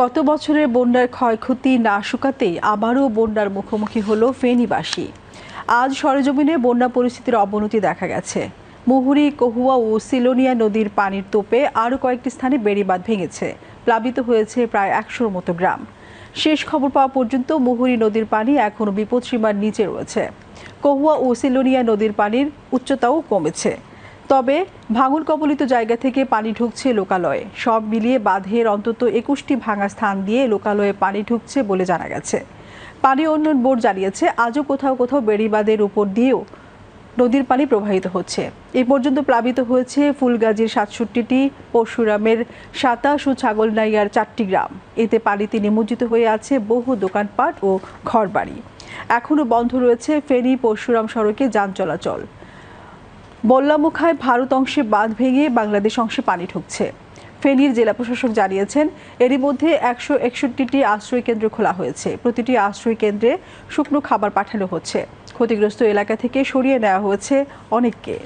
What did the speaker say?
গত বছরের বন্যার ক্ষয়ক্ষতি না শুকাতেই আবারও বন্যার মুখোমুখি হলো ফেনীবাসী। আজ সরেজমিনে বন্যা পরিস্থিতির অবনতি দেখা গেছে। মুহুরী, কহুয়া ও সিলোনিয়া নদীর পানির তোপে আরও কয়েকটি স্থানে বেড়িবাঁধ ভেঙেছে। প্লাবিত হয়েছে প্রায় একশোর মতো গ্রাম। শেষ খবর পাওয়া পর্যন্ত মুহুরী নদীর পানি এখনও বিপদসীমার নিচে রয়েছে। কহুয়া ও সিলোনিয়া নদীর পানির উচ্চতাও কমেছে। তবে ভাঙন কবলিত জায়গা থেকে পানি ঢুকছে লোকালয়ে। সব মিলিয়ে বাঁধের অন্তত একুশটি ভাঙা স্থান দিয়ে লোকালয়ে পানি ঢুকছে বলে জানা গেছে। পানি উন্নয়ন বোর্ড জানিয়েছে, আজও কোথাও কোথাও বেড়িবাঁধের উপর দিয়েও নদীর পানি প্রবাহিত হচ্ছে। এ পর্যন্ত প্লাবিত হয়েছে ফুলগাজীর সাতষট্টিটি, পরশুরামের সাতাশ ও ছাগলনাইয়ার চারটি গ্রাম। এতে পানিতে নিমজ্জিত হয়ে আছে বহু দোকানপাট ও ঘরবাড়ি। এখনও বন্ধ রয়েছে ফেনী পরশুরাম সড়কে যান চলাচল। বল্লামুখায় ভারত অংশে বাঁধ ভেঙে বাংলাদেশ অংশে পানি ঢুকছে। ফেনীর জেলা প্রশাসক জানিয়েছেন, এরই মধ্যে একশো একষট্টিটি আশ্রয় কেন্দ্র খোলা হয়েছে। প্রতিটি আশ্রয় কেন্দ্রে শুকনো খাবার পাঠানো হচ্ছে। ক্ষতিগ্রস্ত এলাকা থেকে সরিয়ে নেওয়া হয়েছে অনেককে।